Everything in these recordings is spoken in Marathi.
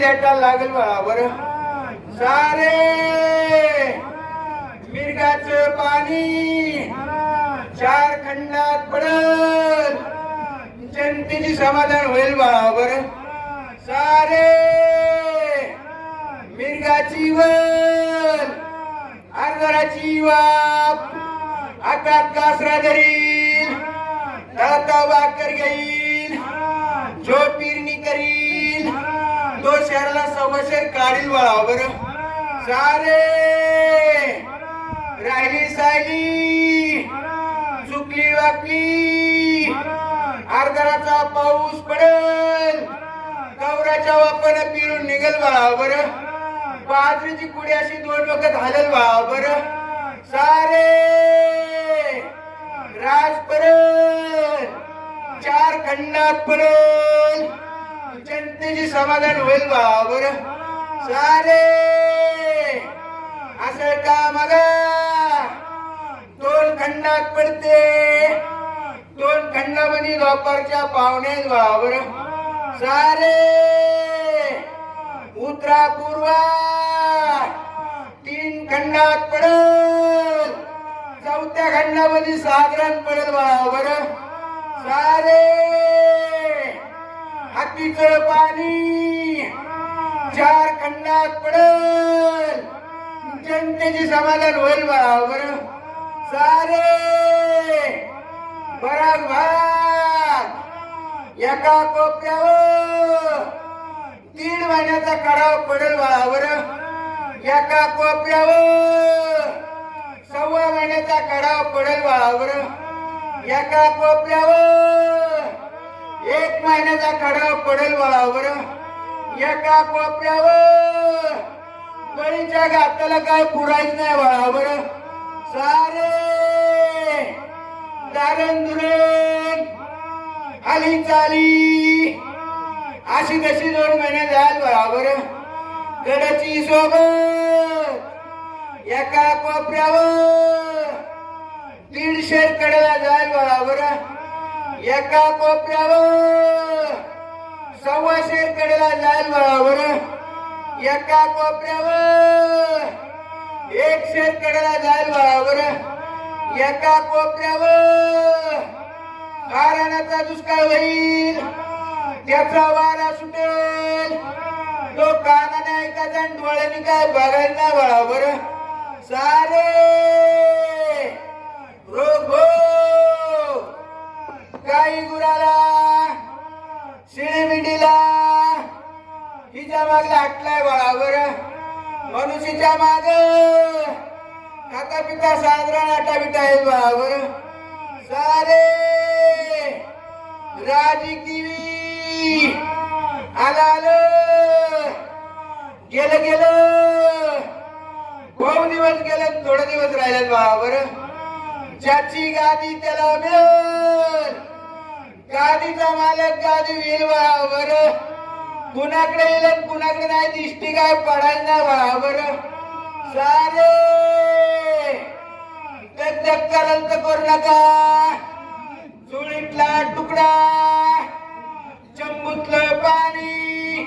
पेटायला लागेल बाळा सारे! मिरगाच पाणी चार खंडात पडल. जनतेची समाधान होईल बाळा सारे! मिरगाची वन आंधळाची वाप आकात कासरा धरील दाता वाकर घेईल. सव्वाशेर काढील बाळा बर? सारे! राहिली सायली. चुकली वाकली. आरदाराचा पाऊस पडेल. गौराच्या वापर पिरून निघेल बाळा बर? बाजरीची कुडी अशी दोन वखत हालेल बाळा बर? सारे! राज पडेल. चार खंडात पडेल. जनतेची समाधान होईल बाळा बर. सारे! असं का मग? दोन खंडात पडते. दोन खंडामध्ये दुपारच्या पाहुणे बाबर सारे! उत्तरा पूर्वा! तीन खंडात पडत. चौथ्या खंडामध्ये साधारण पडत बाबर सारे हातीचं पाणी चार खंडात पडल जनतेची समाधान होईल बाबर हो सारे! बराच भाग एका कोपऱ्यावर तीन महिन्याचा कडाव पडेल हो बर? एका कोपऱ्यावर सव्वा महिन्याचा कडाव पडेल हो बर? एका कोपऱ्यावर एक महिन्याचा कडाव पडेल बर? एका कोपऱ्यावर का घाताला काय पुरायचं नाही बाळावर सारे. दारण दुरण आली चाली. अशी तशी दोन महिने जाल बराबर गडाची सोबत. एका कोपऱ्यावर. दीडशे कडेला जाईल बराबर एका कोपऱ्यावर. सव्वाशे कडेला जाईल बरं. एका कोपऱ्यावर. एक शेतकऱ्याला जाईल बरोबर. एका कोपऱ्यावर. कारणाचा दुष्काळ होईल. त्याचा वारा सुटेल. तो कानाने ऐकायचा आणि डोळ्याने काय बघायला बरोबर. हिच्या मागला हटलाय बरोबर मनुष्यच्या माग. खाता पिता साधारण आटा बिटा आहेत बरोबर सारे. राजी आला आलं आलं. गेलं गेलं. बहु दिवस गेलं थोडे दिवस राहिलेत बरोबर ज्याची गादी त्याला मिळ गादीचा मालक गादी येईल बरोबर कुणाकडे येईल कुणाकडे नाही? दिसती काय पडायला नाही बरोबर सारे! करंत तर करू नका. चुळीतला तुकडा. चंबूतलं पाणी.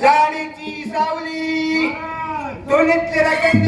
झाडीची सावली. दोन्हीतले रगत